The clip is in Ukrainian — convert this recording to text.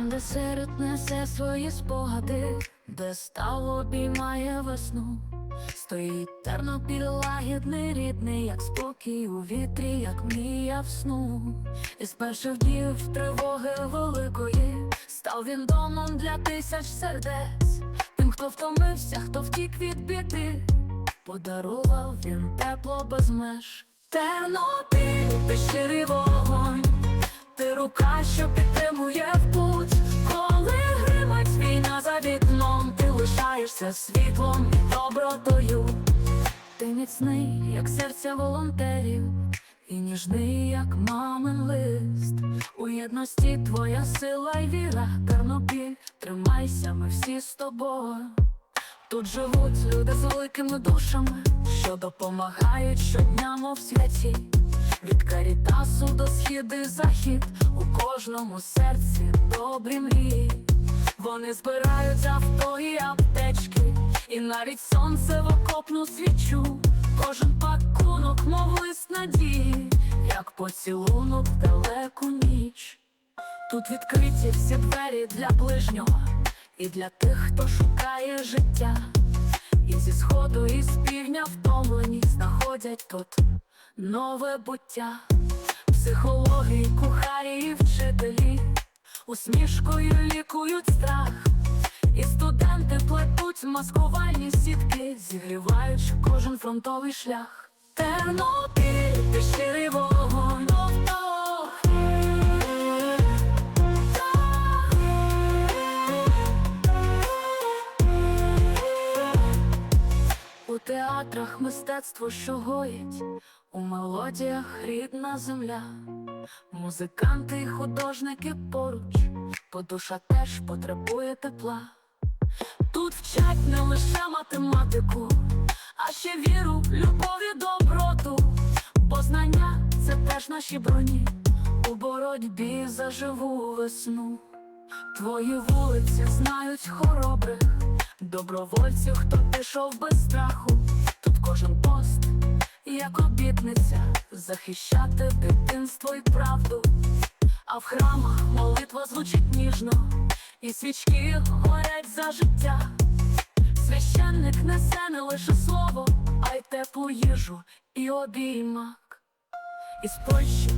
Там, де серед несе свої спогади, де став обіймає весну. Стоїть Тернопіль лагідний, рідний, як спокій у вітрі, як мрія в сну. І з перших днів тривоги великої став він домом для тисяч сердець. Тим, хто втомився, хто втік від біди, подарував він тепло без меж. Тернопіль, ти щирий вогонь, ти рука, що підтримує лишаєшся світлом і добротою. Ти міцний, як серця волонтерів, і ніжний, як мамин лист. У єдності твоя сила й віра, Тернопіль, тримайся, ми всі з тобою. Тут живуть люди з великими душами, що допомагають щодня, мов святі. Від карітасу до східи захід, у кожному серці добрі мрії. Вони збирають авто і аптечки, і навіть сонце в окопну свічу. Кожен пакунок, мов лист надії, як поцілунок в далеку ніч. Тут відкриті всі двері для ближнього і для тих, хто шукає життя. І зі сходу, і з півдня втомлені знаходять тут нове буття. Психологи, кухарі, і вчителі усмішкою лікують страх. І студенти плетуть маскувальні сітки, зігріваючи кожен фронтовий шлях. Тернопіль, ти щирий вогонь. У театрах мистецтво, що гоїть, у мелодіях рідна земля, музиканти й художники поруч, бо душа теж потребує тепла. Тут вчать не лише математику, а ще віру, любов і доброту, бо знання це теж наші броні у боротьбі за живу весну. Твої вулиці знають хоробрих добровольців, хто пішов без страху. Тут кожен пост, як обітниця, захищати дитинство і правду. А в храмах молитва звучить ніжно, і свічки горять за життя. Священник несе не лише слово, а й теплу їжу і обіймак. Із Польщі